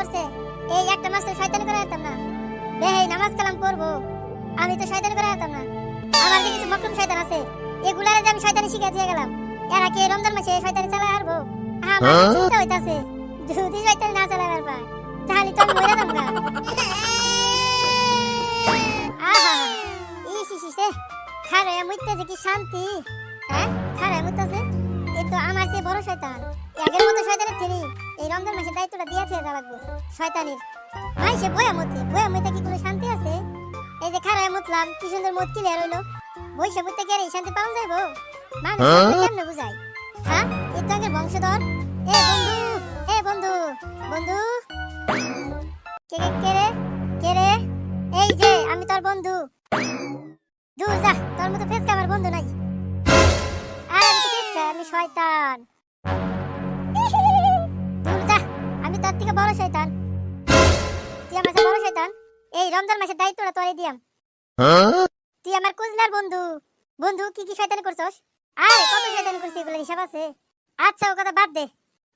করছে। এই একটা মাস তো শয়তানি করে যেতাম না। বেহেই নামাজ কালাম করব। আমি তো শয়তানি করে যেতাম না। আমার কিছু মকরম শয়তান আছে। এগুলার আমি শয়তানি শিখে দিয়ে গেলাম। এরা কি রমজান মাসে শয়তানি চালায় হারবো? আমার চিন্তা হইতাছে যদি শয়তানি না চালায় আর পায় তাহলে তো আমি মরে যাব গা আহা ইস ইস খারে মুইতে কি শান্তি। হ্যাঁ খারে মুইতাছে এ তো আমার চেয়ে বড় শয়তান। আগের মতো শয়তানের তিনি। এই রমজান মাসে দায়িত্বটা দিয়ে থেকে যা লাগবো শয়তানির। ভাই সে বয়া মতে বয়া মতে কি কোনো শান্তি আছে? এই যে খারায় মুতলাম কি সুন্দর মত ক্লিয়ার হইল। বৈশা মুতে কি আর এই শান্তি পাওয়া যাইবো? মানুষ কেমনে বুঝাই? হ্যাঁ এই তো আগের বংশধর। এ বন্ধু এ বন্ধু বন্ধু। কে কে কে রে? কে রে? এই যে আমি তোর বন্ধু। দূর যা তোর মতো ফেসকা আমার বন্ধু নাই। আর আমি তো ফেসকা আমি শয়তান। থেকে বড় শয়তান। তুই আমার বড় শয়তান? এই রমজান মাসের দায়িত্বটা তোরে দিয়াম। তুই আমার কুজলার বন্ধু। বন্ধু, কি কি শয়তানি করছস? আরে, কত শয়তানি করছিস এগুলো হিসাব আছে? আচ্ছা ও কথা বাদ দে।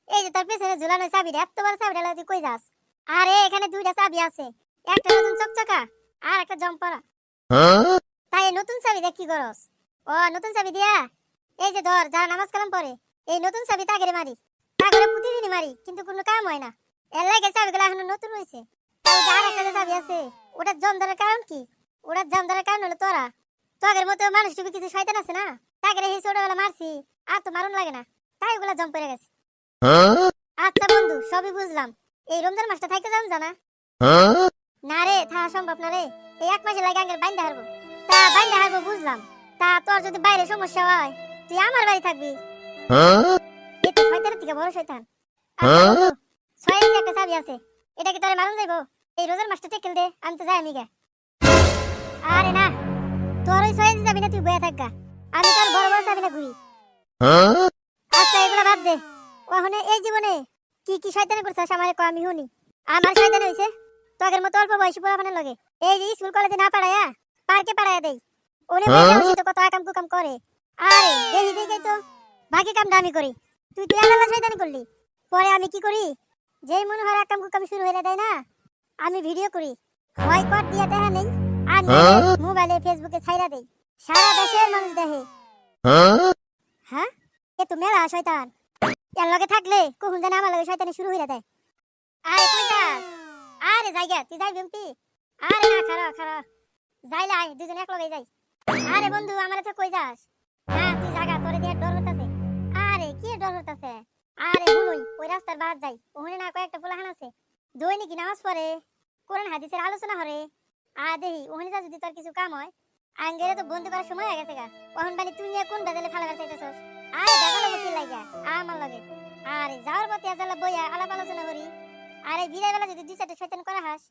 এই যে তোর পেছনে ঝুলানো চাবি রে এত বড় চাবি তুই কই যাস? আরে, এখানে দুইটা চাবি আছে। একটা নতুন চকচকা আর একটা জম্পরা। তাই নতুন চাবি দেখ কি করস? ও, নতুন চাবি দিয়া? এই যে ধর, যারা নামাজ কালাম পরে এই নতুন চাবি তাগেরে মারি। তাগরে প্রতিদিনই মারি, কিন্তু কোনো কাম হয় না। এর চাবিগুলো এখন নতুন একটা চাবি আছে, ওটা জম ধরার কারণ কি? ওটা জম ধরার কারণ হলো তোরা। তোদের মতো মানুষ কিছু শয়তান আছে না? তাগরে এই ছোটবেলা মারছি, আর তো মারুন লাগে না। তাই ওগুলা জম পড়ে গেছে। আচ্ছা বন্ধু, সবই বুঝলাম। এই রমজান মাসটা থাকতে যান জানা? না রে, থাকা সম্ভব না রে। এই এক মাসে লাগে আঙ্গেল বাইন্দা হারবো। তা বাইন্দা হারবো বুঝলাম। তা তোর যদি বাইরে সমস্যা হয়, তুই আমার বাড়ি থাকবি। এ তো শয়তানের থেকে বড় শয়তান। আচ্ছা ছয় ইঞ্চি একটা আছে। এটা তোরে মারুন যাইবো? এই রোজার মাসটা টেকেল দে, আমি তো যাই আমি গে আরে না, তোর ওই ছয় যাবি না তুই বয়ে থাকগা। আমি তোর বড় বড় চাবি না ঘুরি। আচ্ছা এগুলো বাদ দে। ওখানে এই জীবনে কি কি শয়তানি করছিস আমার কো আমি শুনি। আমার শয়তানি হইছে তোদের মতো অল্প বয়সী পোলাপানে লগে। এই যে স্কুল, কলেজে না পাড়ায়া, পার্কে পাড়ায়া দেই। ওরে বসে তো কত আকাম কুকাম করে। আরে দেখি দেখি তো। বাকি কামটা আমি করি। তুই তুই আলাদা শয়তানি করলি? পরে আমি কি করি? যেই মনে হয় আকাম কুকাম শুরু হয়ে দেয় না? আমি ভিডিও করি। হয় কর দিয়ে দেখা নেই। আর মোবাইলে ফেসবুকে ছাইরা দেই। সারা দেশের মানুষ দেখে হ্যাঁ? এ তো মেলা শয়তান। এর লগে থাকলে কখন জানে আমার লগে শয়তানি শুরু হইরা দেয়। আরে কই যাস? আরে জায়গা তুই যাই বিমপি আরে না খারা খারা। যাইলে আয় দুজন এক লগে যাই। আরে বন্ধু আমার তো কই যাস? না তুই জায়গা তোরে দিয়ে ডর হতাছে আরে কি ডর হতাছে ওই রাস্তার বাদ যাই। ওখানে না কয়েকটা পোলাহান আছে। দৈনিক নামাজ পড়ে কোরআন হাদিসের আলোচনা হরে। আর দেহি ওখানে যা যদি তোর কিছু কাম হয় আঙ্গেরে তো বন্ধু করার সময় হয়ে গেছে গা। ওখান বানি তুই নিয়ে কোন বেজালে ফালাবার চাইতেছস? আরে দেখাল মতি লাগা আমার লগে। আরে যাওয়ার পথে আজালা বইয়া আলাপ আলোচনা করি। আরে বিদায় বেলা যদি দুই চারটে শয়তান করা হাস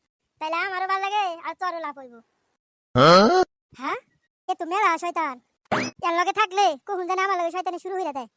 তাহলে আমারও ভালো লাগে আর তোরও লাভ হইব। হ্যাঁ? এ তো মেলা শয়তান। এর লগে থাকলে কখন জানে আমার লগে শয়তানি শুরু হইয়া দেয়।